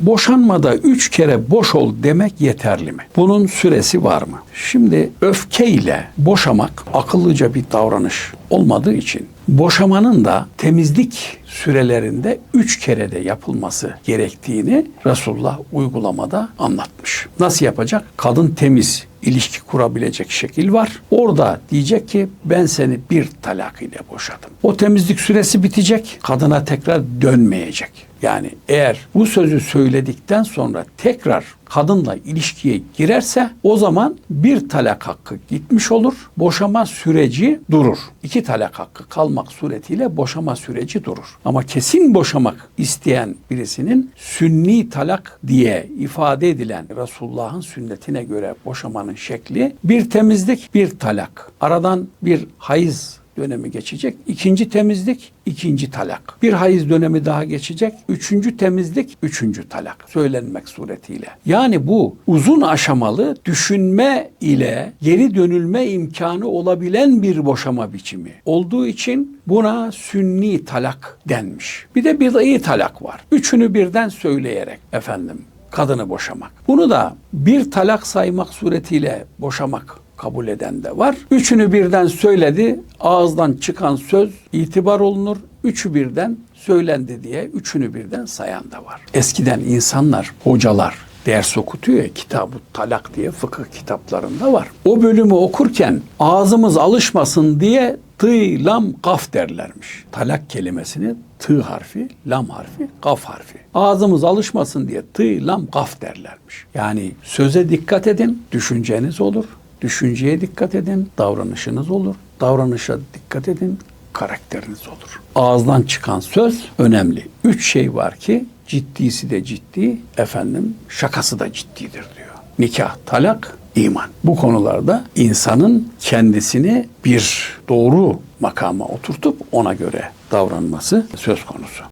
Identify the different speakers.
Speaker 1: boşanmada üç kere boş ol demek yeterli mi? Bunun süresi var mı? Şimdi öfkeyle boşamak akıllıca bir davranış olmadığı için boşamanın da temizlik sürelerinde üç kere de yapılması gerektiğini Resulullah uygulamada anlatmış. Nasıl yapacak? Kadın temiz ilişki kurabilecek şekil var. Orada diyecek ki ben seni bir talak ile boşadım. O temizlik süresi bitecek. Kadına tekrar dönmeyecek. Yani eğer bu sözü söyledikten sonra tekrar kadınla ilişkiye girerse o zaman bir talak hakkı gitmiş olur. Boşama süreci durur. İki talak hakkı kalmak suretiyle boşama süreci durur. Ama kesin boşamak isteyen birisinin sünni talak diye ifade edilen Resulullah'ın sünnetine göre boşamanın şekli bir temizlik, bir talak. Aradan bir hayız dönemi geçecek. İkinci temizlik, ikinci talak. Bir hayız dönemi daha geçecek. Üçüncü temizlik, üçüncü talak. Söylenmek suretiyle. Yani bu uzun aşamalı düşünme ile geri dönülme imkanı olabilen bir boşama biçimi olduğu için buna sünni talak denmiş. Bir de bid'i talak var. Üçünü birden söyleyerek efendim kadını boşamak. Bunu da bir talak saymak suretiyle boşamak kabul eden de var. Üçünü birden söyledi. Ağızdan çıkan söz itibar olunur. Üçü birden söylendi diye üçünü birden sayan da var. Eskiden insanlar, hocalar ders okutuyor ya kitabı talak diye fıkıh kitaplarında var. O bölümü okurken ağzımız alışmasın diye tı, lam, kaf derlermiş. Talak kelimesini tı harfi, lam harfi, kaf harfi. Ağzımız alışmasın diye tı, lam, kaf derlermiş. Yani söze dikkat edin, düşünceniz olur. Düşünceye dikkat edin, davranışınız olur. Davranışa dikkat edin, karakteriniz olur. Ağızdan çıkan söz önemli. Üç şey var ki ciddisi de ciddi, efendim şakası da ciddidir diyor. Nikah, talak, iman. Bu konularda insanın kendisini bir doğru makama oturtup ona göre davranması söz konusu.